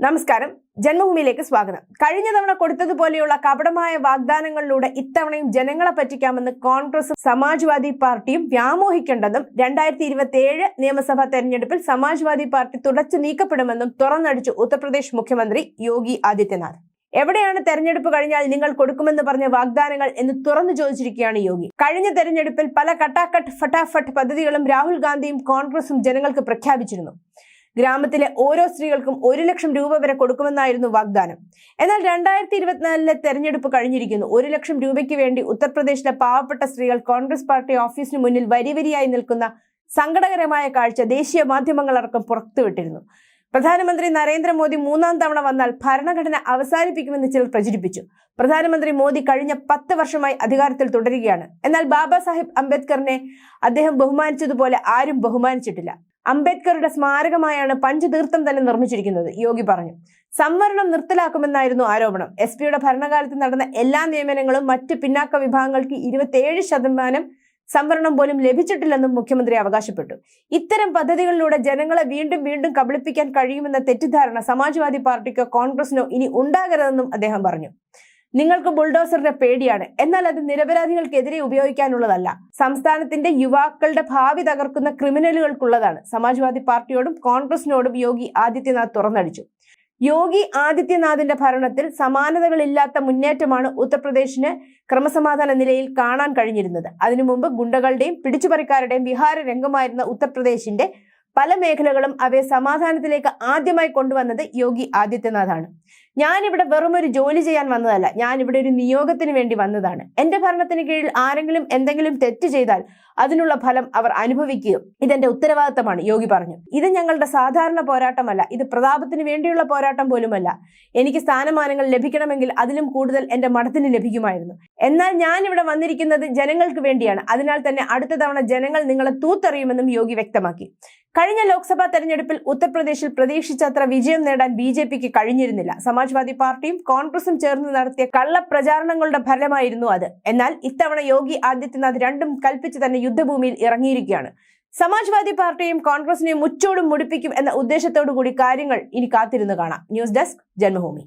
നമസ്കാരം. ജന്മഭൂമിയിലേക്ക് സ്വാഗതം. കഴിഞ്ഞ തവണ കൊടുത്തതുപോലെയുള്ള കപടമായ വാഗ്ദാനങ്ങളിലൂടെ ഇത്തവണയും ജനങ്ങളെ പറ്റിക്കാമെന്ന് കോൺഗ്രസും സമാജ്വാദി പാർട്ടിയും വ്യാമോഹിക്കേണ്ടെന്നും രണ്ടായിരത്തി ഇരുപത്തി ഏഴ് നിയമസഭാ തെരഞ്ഞെടുപ്പിൽ സമാജ്വാദി പാർട്ടി തുടച്ചു നീക്കപ്പെടുമെന്നും തുറന്നടിച്ചു ഉത്തർപ്രദേശ് മുഖ്യമന്ത്രി യോഗി ആദിത്യനാഥ്. എവിടെയാണ് തെരഞ്ഞെടുപ്പ് കഴിഞ്ഞാൽ നിങ്ങൾ കൊടുക്കുമെന്ന് പറഞ്ഞ വാഗ്ദാനങ്ങൾ എന്ന് തുറന്നു ചോദിച്ചിരിക്കുകയാണ് യോഗി. കഴിഞ്ഞ തെരഞ്ഞെടുപ്പിൽ പല കട്ടാക്കട്ട് ഫട്ടാഫട്ട് പദ്ധതികളും രാഹുൽ ഗാന്ധിയും കോൺഗ്രസും ജനങ്ങൾക്ക് പ്രഖ്യാപിച്ചിരുന്നു. ഗ്രാമത്തിലെ ഓരോ സ്ത്രീകൾക്കും ഒരു ലക്ഷം രൂപ വരെ കൊടുക്കുമെന്നായിരുന്നു വാഗ്ദാനം. എന്നാൽ രണ്ടായിരത്തി ഇരുപത്തിനാലിലെ തെരഞ്ഞെടുപ്പ് കഴിഞ്ഞിരിക്കുന്നു. ഒരു ലക്ഷം രൂപയ്ക്ക് വേണ്ടി ഉത്തർപ്രദേശിലെ പാവപ്പെട്ട സ്ത്രീകൾ കോൺഗ്രസ് പാർട്ടി ഓഫീസിന് മുന്നിൽ വരിവരിയായി നിൽക്കുന്ന സങ്കടകരമായ കാഴ്ച ദേശീയ മാധ്യമങ്ങളടക്കം പുറത്തുവിട്ടിരുന്നു. പ്രധാനമന്ത്രി നരേന്ദ്രമോദി മൂന്നാം തവണ വന്നാൽ ഭരണഘടന അവസാനിപ്പിക്കുമെന്ന് ചിലർ പ്രചരിപ്പിച്ചു. പ്രധാനമന്ത്രി മോദി കഴിഞ്ഞ പത്ത് വർഷമായി അധികാരത്തിൽ തുടരുകയാണ്. എന്നാൽ ബാബാ സാഹിബ് അംബേദ്കറിനെ അദ്ദേഹം ബഹുമാനിച്ചതുപോലെ ആരും ബഹുമാനിച്ചിട്ടില്ല. അംബേദ്കറുടെ സ്മാരകമായാണ് പഞ്ചതീർത്ഥം തന്നെ നിർമ്മിച്ചിരിക്കുന്നത് യോഗി പറഞ്ഞു. സംവരണം നിർത്തലാക്കുമെന്നായിരുന്നു ആരോപണം. എസ് പിയുടെ ഭരണകാലത്ത് നടന്ന എല്ലാ നിയമനങ്ങളും മറ്റ് പിന്നാക്ക വിഭാഗങ്ങൾക്ക് ഇരുപത്തിയേഴ് ശതമാനം സംവരണം പോലും ലഭിച്ചിട്ടില്ലെന്നും മുഖ്യമന്ത്രി അവകാശപ്പെട്ടു. ഇത്തരം പദ്ധതികളിലൂടെ ജനങ്ങളെ വീണ്ടും വീണ്ടും കബളിപ്പിക്കാൻ കഴിയുമെന്ന തെറ്റിദ്ധാരണ സമാജ്വാദി പാർട്ടിക്കോ കോൺഗ്രസിനോ ഇനി ഉണ്ടാകരുതെന്നും അദ്ദേഹം പറഞ്ഞു. നിങ്ങൾക്ക് ബുൾഡോസറിന്റെ പേടിയാണ്. എന്നാൽ അത് നിരപരാധികൾക്കെതിരെ ഉപയോഗിക്കാനുള്ളതല്ല. സംസ്ഥാനത്തിന്റെ യുവാക്കളുടെ ഭാവി തകർക്കുന്ന ക്രിമിനലുകൾക്കുള്ളതാണ്. സമാജ്വാദി പാർട്ടിയോടും കോൺഗ്രസിനോടും യോഗി ആദിത്യനാഥ് തുറന്നടിച്ചു. യോഗി ആദിത്യനാഥിന്റെ ഭരണത്തിൽ സമാനതകളില്ലാത്ത മുന്നേറ്റമാണ് ഉത്തർപ്രദേശിന് ക്രമസമാധാന നിലയിൽ കാണാൻ കഴിഞ്ഞിരുന്നത്. അതിനു മുമ്പ് ഗുണ്ടകളുടെയും പിടിച്ചുപറിക്കാരുടെയും വിഹാര രംഗമായിരുന്ന ഉത്തർപ്രദേശിന്റെ പല മേഖലകളും അവയെ സമാധാനത്തിലേക്ക് ആദ്യമായി കൊണ്ടുവന്നത് യോഗി ആദിത്യനാഥാണ്. ഞാനിവിടെ വെറും ഒരു ജോലി ചെയ്യാൻ വന്നതല്ല ഞാൻ ഇവിടെ ഒരു നിയോഗത്തിന് വേണ്ടി വന്നതാണ്. എന്റെ ഭരണത്തിന് കീഴിൽ ആരെങ്കിലും എന്തെങ്കിലും തെറ്റ് ചെയ്താൽ അതിനുള്ള ഫലം അവർ അനുഭവിക്കുകയും ഇതെന്റെ ഉത്തരവാദിത്തമാണ് യോഗി പറഞ്ഞു. ഇത് ഞങ്ങളുടെ സാധാരണ പോരാട്ടമല്ല ഇത് പ്രതാപത്തിന് വേണ്ടിയുള്ള പോരാട്ടം പോലുമല്ല. എനിക്ക് സ്ഥാനമാനങ്ങൾ ലഭിക്കണമെങ്കിൽ അതിലും കൂടുതൽ എന്റെ മഠത്തിന് ലഭിക്കുമായിരുന്നു. എന്നാൽ ഞാൻ ഇവിടെ വന്നിരിക്കുന്നത് ജനങ്ങൾക്ക് വേണ്ടിയാണ്. അതിനാൽ തന്നെ അടുത്ത തവണ ജനങ്ങൾ നിങ്ങളെ തൂത്തെറിയുമെന്നും യോഗി വ്യക്തമാക്കി. കഴിഞ്ഞ ലോക്സഭാ തെരഞ്ഞെടുപ്പിൽ ഉത്തർപ്രദേശിൽ പ്രതീക്ഷിച്ചത്ര വിജയം നേടാൻ ബി ജെ പിക്ക് കഴിഞ്ഞിരുന്നില്ല. സമാജ്വാദി പാർട്ടിയും കോൺഗ്രസും ചേർന്ന് നടത്തിയ കള്ളപ്രചാരണങ്ങളുടെ ഫലമായിരുന്നു അത്. എന്നാൽ ഇത്തവണ യോഗി ആദിത്യനാഥ് രണ്ടും കൽപ്പിച്ച് തന്നെ യുദ്ധഭൂമിയിൽ ഇറങ്ങിയിരിക്കുകയാണ്. സമാജ്വാദി പാർട്ടിയും കോൺഗ്രസിനെയും മുച്ചോടും മുടിപ്പിക്കും എന്ന ഉദ്ദേശത്തോടു കൂടി കാര്യങ്ങൾ ഇനി കാത്തിരുന്ന് കാണാം. News desk Janmabhumi.